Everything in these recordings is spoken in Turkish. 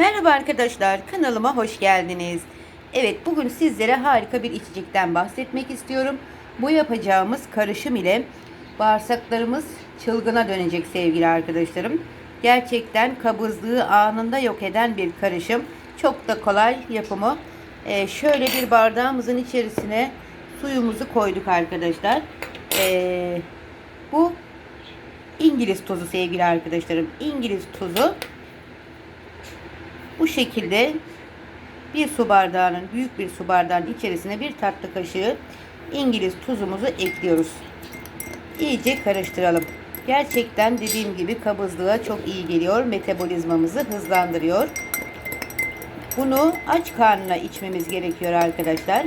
Merhaba arkadaşlar, kanalıma hoş geldiniz. Evet, bugün sizlere harika bir içecekten bahsetmek istiyorum. Bu yapacağımız karışım ile bağırsaklarımız çılgına dönecek sevgili arkadaşlarım. Gerçekten kabızlığı anında yok eden bir karışım. Çok da kolay yapımı. Ee, şöyle bir bardağımızın içerisine suyumuzu koyduk arkadaşlar. Ee, bu İngiliz tuzu sevgili arkadaşlarım. İngiliz tuzu bu şekilde bir su bardağının büyük bir su bardağının içerisine bir tatlı kaşığı İngiliz tuzumuzu ekliyoruz. İyice karıştıralım. Gerçekten dediğim gibi kabızlığa çok iyi geliyor. Metabolizmamızı hızlandırıyor. Bunu aç karnına içmemiz gerekiyor arkadaşlar.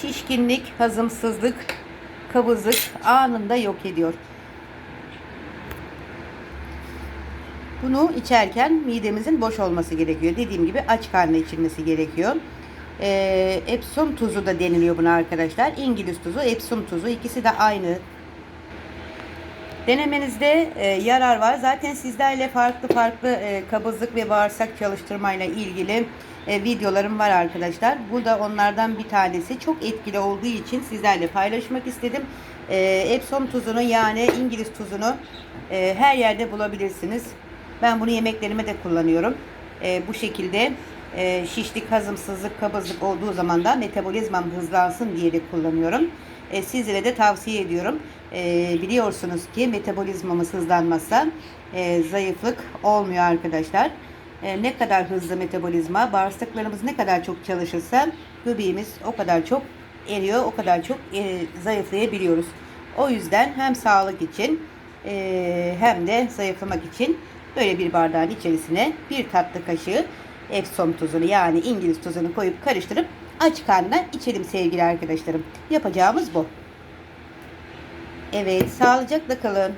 Şişkinlik, hazımsızlık, kabızlık anında yok ediyor. Bunu içerken midemizin boş olması gerekiyor. Dediğim gibi aç karnına içilmesi gerekiyor. Ee, Epsom tuzu da deniliyor buna arkadaşlar. İngiliz tuzu, Epsom tuzu ikisi de aynı. Denemenizde e, yarar var. Zaten sizlerle farklı farklı e, kabızlık ve bağırsak çalıştırmayla ilgili e, videolarım var arkadaşlar. Bu da onlardan bir tanesi. Çok etkili olduğu için sizlerle paylaşmak istedim. E, Epsom tuzunu yani İngiliz tuzunu e, her yerde bulabilirsiniz. Ben bunu yemeklerime de kullanıyorum. E, bu şekilde e, şişlik, hazımsızlık, kabızlık olduğu zaman da metabolizmam hızlansın diye de kullanıyorum. E, sizlere de tavsiye ediyorum. E, biliyorsunuz ki metabolizmamız hızlanmazsa e, zayıflık olmuyor arkadaşlar. E, ne kadar hızlı metabolizma, bağırsaklarımız ne kadar çok çalışırsa göbeğimiz o kadar çok eriyor, o kadar çok e, zayıflayabiliyoruz. O yüzden hem sağlık için e, hem de zayıflamak için böyle bir bardağın içerisine bir tatlı kaşığı Epsom tuzunu yani İngiliz tuzunu koyup karıştırıp aç karnına içelim sevgili arkadaşlarım. Yapacağımız bu. Evet, sağlıcakla kalın.